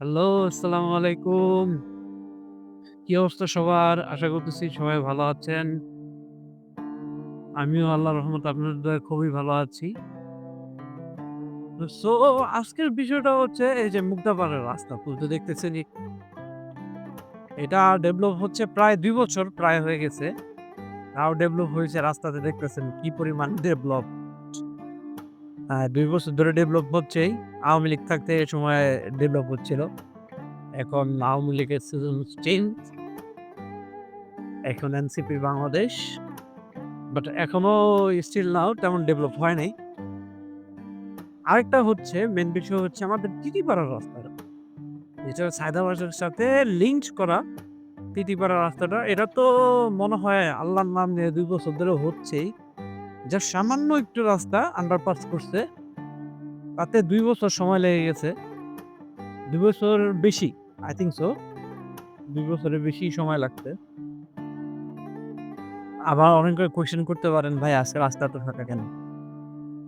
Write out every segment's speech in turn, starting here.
Hello, আসসালামু আলাইকুম। কি অবস্থা সবার? আশা করতেছি সবাই ভালো আছেন। আমিও আল্লাহর রহমতে আপনাদের খুবই ভালো আছি। সো আজকের বিষয়টা হচ্ছে এই যে মুগদাপাড়ার রাস্তা আপনি তো দেখতেছেনই। এটা ডেভেলপ হচ্ছে প্রায় দুই বছর প্রায় হয়ে গেছে। তাও ডেভেলপ হয়েছে রাস্তাতে দেখতেছেন কি পরিমাণ ডেভেলপ। ২ বছর ধরে ডেভেলপ হচ্ছেই। আওয়ামী লীগ থাকতে এ সময় ডেভেলপ হচ্ছিল। এখন আওয়ামী লীগের সিজন চেঞ্জ। এখন এনসিপি বাংলাদেশ। বাট এখনও স্টিল নাও তেমন ডেভেলপ হয় নাই। আরেকটা হচ্ছে মেন বিষয় হচ্ছে আমাদের টিটিপাড়ার রাস্তাটা। এটা সায়দাবাজারের সাথে লিঙ্কড করা টিটিপাড়ার রাস্তাটা। এটা তো মনে হয় আল্লাহর নাম নিয়ে দুই বছর ধরে হচ্ছেই। জাস্ট সামান্য একটু রাস্তা আন্ডারপাস করছে। তাতে দুই বছর সময় লেগে গেছে। দুই বছর বেশি। I think so. দুই বছরের বেশি সময় লাগছে। আবার অনেকে কোয়েশ্চেন করতে পারেন, ভাই আজকে রাস্তা তো ফাঁকা কেন?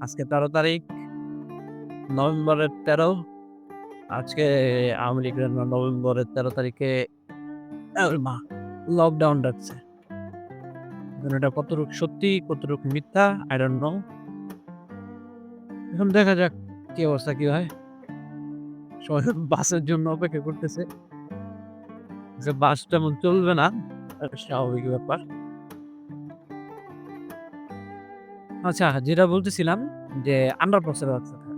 আজকে ১৩ তারিখ নভেম্বরের ১৩ আজকে আওয়ামী লীগের নভেম্বরের ১৩ তারিখে মা! লকডাউন ডাকছে। এটা কতটুকু সত্যি, কতটুকু মিথ্যা I don't know. এখন দেখা যাক কি অবস্থা কি হয়। সবাই বাসের জন্য অপেক্ষা করতেছে। যে বাস তেমন চলবে না। স্বাভাবিক ব্যাপার। আচ্ছা যেটা বলতেছিলাম যে আন্ডারপাসের রাস্তাটা।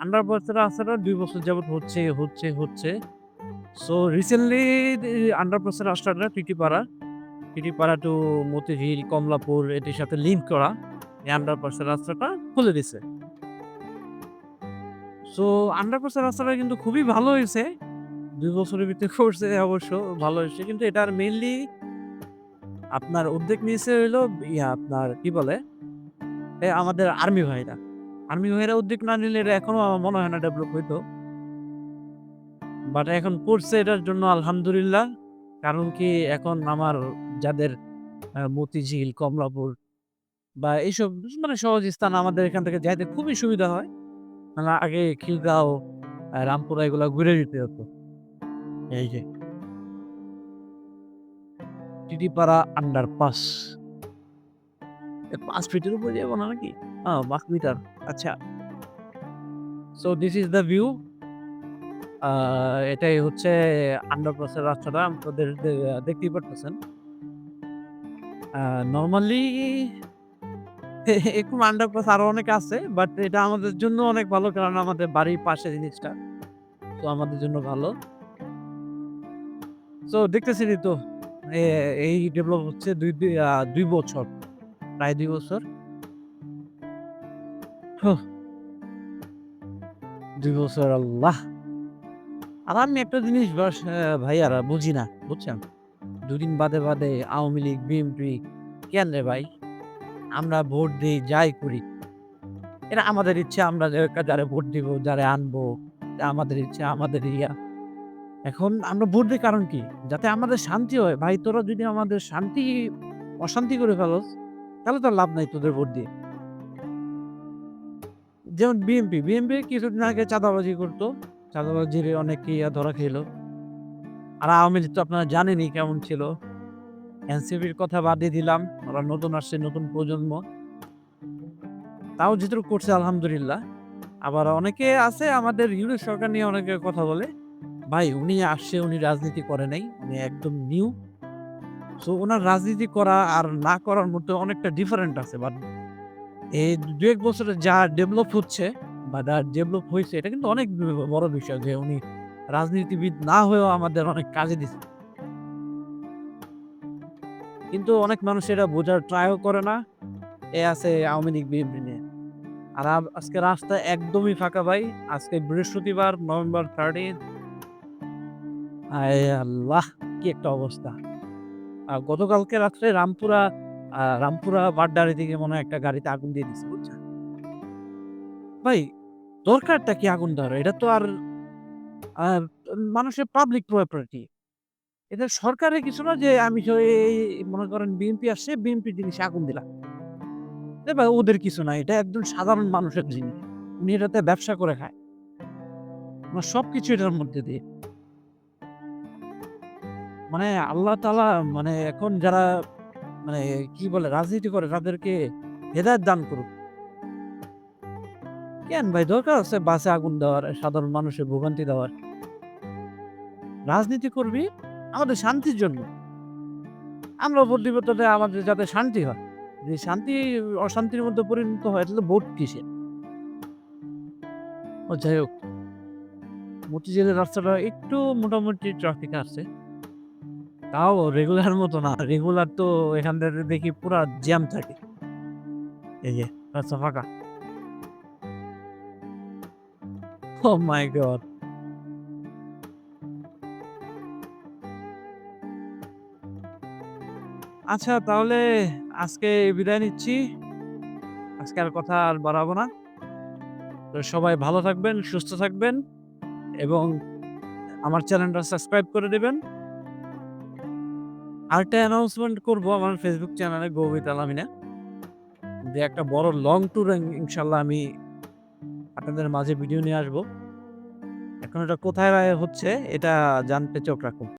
আন্ডারপাসের রাস্তাটা দুই বছর যাবৎ হচ্ছে, হচ্ছে, হচ্ছে। সো রিসেন্টলি আন্ডারপাসের রাস্তাটা টিটিপাড়া, টিটিপাড়া টু মতিঝিল, কমলাপুর এটির সাথে লিঙ্ক করা এই আন্ডারপাসের রাস্তাটা খুলে দিছে। সো আন্ডারপাসের রাস্তাটা কিন্তু খুবই ভালো হয়েছে দুই বছরের ভিতরে করছে অবশ্য ভালো হয়েছে কিন্তু এটার মেইনলি আপনার উদ্যোগ নিয়েছে হইল ইয়া আপনার কি বলে? আমাদের আর্মি ভাইরা। আর্মি ভাইরা উদ্যোগ না নিলে এটা এখনও আমার মনে হয় না ডেভেলপ হইতো। বাট এখন করছে এটার জন্য আলহামদুলিল্লাহ। কারণ কি এখন আমার যাদের মতিঝিল, কমলাপুর বা এইসব মানে সহজ স্থান আমাদের এখান থেকে যাইতে খুবই সুবিধা হয়। মানে আগে খিলগাঁও, রামপুরা এগুলো ঘুরে যেতে হতো। এই যে। টিটিপাড়া আন্ডারপাস। ৫ ফিটের উপরে যাব না নাকি? আ ৫ মিটার। আচ্ছা। So this is the view. এটাই হচ্ছে আন্ডারপাসের রাস্তাটা, আপনাদের দেখতেই পারতেছেন। নরমালি এরকম আন্ডারপাস আরও অনেক আছে। বাট এটা আমাদের জন্য অনেক ভালো, কারণ আমাদের বাড়ির পাশে জিনিসটা। তো আমাদের জন্য ভালো। তো দেখতেছেনই তো এই ডেভেলপ হচ্ছে ২ ২ আ ২ বছর। প্রায় দুই বছর। ২ বছর, আল্লাহ! আর আমি একটা জিনিস ভাইয়ারা বুঝি না। বুঝছেন? দুদিন বাদে, বাদে আওয়ামী লীগ, বিএনপি কেন রে ভাই? আমরা ভোট দিই যাই করি। এটা আমাদের ইচ্ছা আমরা যারে ভোট দিব, যারা আনব, আমাদের ইচ্ছা, আমাদের ইয়া। এখন আমরা ভোট দেই কারণ কি? যাতে আমাদের শান্তি হয়। ভাই তোরা যদি আমাদের শান্তি অশান্তি করে ফেলস, তাহলে তো লাভ নাই তোদের ভোট দিয়ে। যেমন বিএনপি, বিএনপি কিছুদিন আগে চাঁদাবাজি করতো। চাঁদাবাজির অনেক ইয়া ধরা খাইলো। আর আওয়ামী লীগ তো আপনারা জানেনই কেমন ছিল। এনসিপির কথা বাদই দিলাম। ওরা নতুন আসছে, নতুন প্রজন্ম। তাও যেটুকু করছে আলহামদুলিল্লাহ। আবার অনেকে আছে আমাদের ইউনূস সরকার নিয়ে অনেকে কথা বলে। ভাই উনি আসছে, উনি রাজনীতি করে নাই। উনি একদম নিউ। সো উনার রাজনীতি করা আর না করার মধ্যে অনেকটা ডিফারেন্ট আছে। বাট এই ২-১ বছরে যা ডেভেলপ হচ্ছে বা ডেভেলপ হয়েছে এটা কিন্তু অনেক বড় বিষয় যে উনি রাজনীতিবিদ না হয়েও আমাদের অনেক কাজে দিচ্ছে কিন্তু অনেক মানুষ এটা বোঝার ট্রাইও করে না। এ আছে আওয়ামী লীগ, বিএনপি নিয়ে। আর আজকে রাস্তা একদমই ফাঁকা ভাই। আজকে বৃহস্পতিবার নভেম্বর 13 হায় আল্লাহ! কি একটা অবস্থা। আর গতকালকে রাত্রে রামপুরা রামপুরা বাড্ডার এদিকে মনে একটা গাড়িতে আগুন দিয়ে দিচ্ছে বুঝছেন? ভাই দরকারটা কি আগুন দেওয়ার? এটা তো আর মানুষের পাবলিক প্রপার্টি। এটা সরকারের কিছু না যে আমি এই মনে করেন বিএনপি আসছে, বিএনপির জিনিসে আগুন দিলাম। ওদের কিছু না। এটা একজন সাধারণ মানুষের জিনিস। উনি এটাতে ব্যবসা করে খায়। আপনার সবকিছু এটার মধ্যে দিয়ে। মানে আল্লাহ তাআলা মানে এখন যারা মানে কি বলে রাজনীতি করে তাদেরকে হেদায়েত দান করুক। কেন ভাই দরকার আছে বাসে আগুন দেওয়ার, সাধারণ মানুষের ভোগান্তি দেওয়ার? রাজনীতি করবি আমাদের শান্তির জন্য। আমরা ভোট দিব তাতে আমাদের যাতে শান্তি হয়। যদি শান্তি অশান্তির মধ্যে পরিণত হয় তাহলে ভোট কিসের? ও যাই হোক। মতিঝিলের রাস্তাটা একটু মোটামুটি ট্রাফিক আছে। তাও রেগুলার মতো না। রেগুলার তো এখান থেকে দেখি পুরা জ্যাম থাকে। এই যে রাস্তা ফাঁকা। Oh my god! আচ্ছা তাহলে আজকে বিদায় নিচ্ছি। আজকে আর কথা আর বাড়াবো না। তো সবাই ভালো থাকবেন, সুস্থ থাকবেন এবং আমার চ্যানেলটা সাবস্ক্রাইব করে দিবেন। আরেকটা অ্যানাউন্সমেন্ট করব আমার ফেসবুক চ্যানেলে গো উইথ আলামিনে। যে একটা বড় লং ট্যুর ইনশাল্লাহ আমি আপনাদের মাঝে ভিডিও নিয়ে আসব। এখন এটা কোথায় হচ্ছে এটা জানতে চোখ রাখুন।